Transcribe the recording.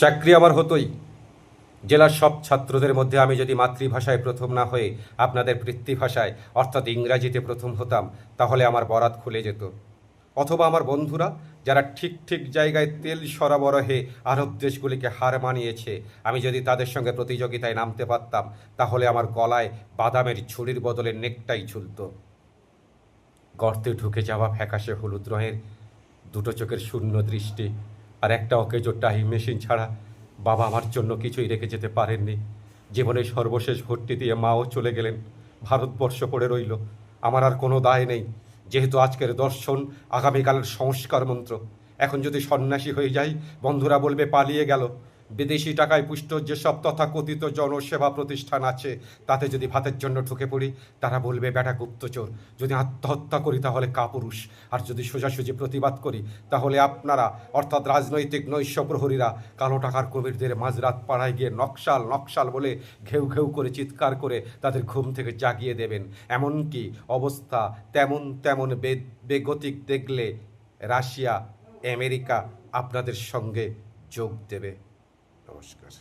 চাকরি আমার হতোই। জেলার সব ছাত্রদের মধ্যে আমি যদি মাতৃভাষায় প্রথম না হয়ে আপনাদের পৃথিভাষায় অর্থাৎ ইংরাজিতে প্রথম হতাম, তাহলে আমার বরাত খুলে যেত। অথবা আমার বন্ধুরা, যারা ঠিক ঠিক জায়গায় তেল সরবরাহে আরব দেশগুলিকে হার মানিয়েছে, আমি যদি তাদের সঙ্গে প্রতিযোগিতায় নামতে পারতাম, তাহলে আমার গলায় বাদামের ছুরির বদলে নেকটাই ঝুলতো। গর্তে ঢুকে যাওয়া ফ্যাকাশে হলুদ রঙের দুটো চোখের শূন্য দৃষ্টি আর একটা অকেজো টাইম মেশিন ছাড়া বাবা আমার জন্য কিছুই রেখে যেতে পারেননি। জীবনের সর্বশেষ ভর্তি দিয়ে মাও চলে গেলেন। ভারতবর্ষ পড়ে রইল। আমার আর কোনো দায় নেই। যেহেতু আজকের দর্শন আগামীকালের সংস্কার মন্ত্র। এখন যদি সন্ন্যাসী হয়ে যাই, বন্ধুরা বলবে পালিয়ে গেল। বিদেশি টাকায় পুষ্ট যেসব তথাকথিত জনসেবা প্রতিষ্ঠান আছে, তাতে যদি ভাতের জন্য ঢুকে পড়ি, তারা বলবে বেটা গুপ্তচর, যদি আত্মহত্যা করি তাহলে কাপুরুষ, আর যদি সোজাসুজি প্রতিবাদ করি, তাহলে আপনারা, অর্থাৎ রাজনৈতিক নৈশ প্রহরীরা, কালো টাকার কবিরদের মাঝরাত পাড়ায় গিয়ে নকশাল নকশাল বলে ঘেউ ঘেউ করে চিৎকার করে তাদের ঘুম থেকে জাগিয়ে দেবেন। এমনকি অবস্থা তেমন তেমন বেগতিক দেখলে রাশিয়া, আমেরিকা আপনাদের সঙ্গে যোগ দেবে। নমস্কার